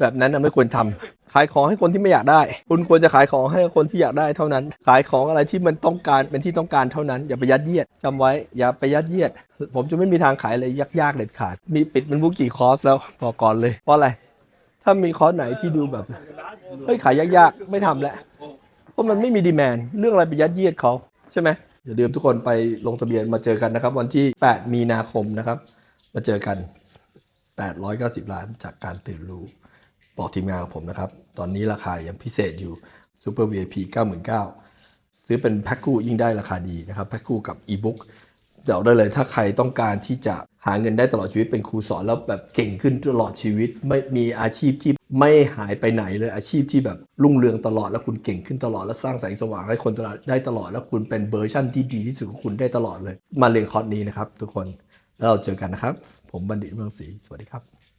แบบนั้นนะไม่ควรทำขายของให้คนที่ไม่อยากได้ คุณควรจะขายของให้คนที่อยากได้เท่านั้น ขายของอะไรที่มันต้องการเป็นที่ต้องการเท่านั้น อย่าไปยัดเยียดจำไว้ อย่าไปยัดเยียด ผมจะไม่มีทางขายอะไรยากๆเด็ดขาด มีปิดเป็นบุกกี่คอร์สแล้วพอก่อนเลย เพราะอะไร ถ้ามีคอร์สไหนที่ดูแบบเฮ้ยขายยากๆ ไม่ทำแล้วเพราะมันไม่มีดีแมนเรื่องอะไรไปยัดเยียดเขาใช่ไหมอย่าลืมทุกคนไปลงทะเบียนมาเจอกันนะครับ วันที่ 8 มีนาคมนะครับ มาเจอกัน 890 ล้านจากการตื่นรู้ บอกทีมงานของผมนะครับ ตอนนี้ราคายังพิเศษอยู่ Super VIP 99,000ซื้อเป็นแพ็คคู่ยิ่งได้ราคาดีนะครับแพ็คคู่กับอีบุ๊กเดี๋ยวได้เลยถ้าใครต้องการที่จะหาเงินได้ตลอดชีวิตเป็นครูสอนแล้วแบบเก่งขึ้นตลอดชีวิต ไม่มีอาชีพที่ไม่หายไปไหนเลยอาชีพที่แบบรุ่งเรืองตลอดแล้วคุณเก่งขึ้นตลอดแล้วสร้างแสงสว่างให้คนตลอดได้ตลอด แล้วคุณเป็นเวอร์ชั่นที่ดีที่สุดของคุณได้ตลอดเลย มาเรียนคอร์สนี้นะครับทุกคนแล้วเราเจอกันนะครับ ผมบัณฑิตเมืองศรีสวัสดีครับ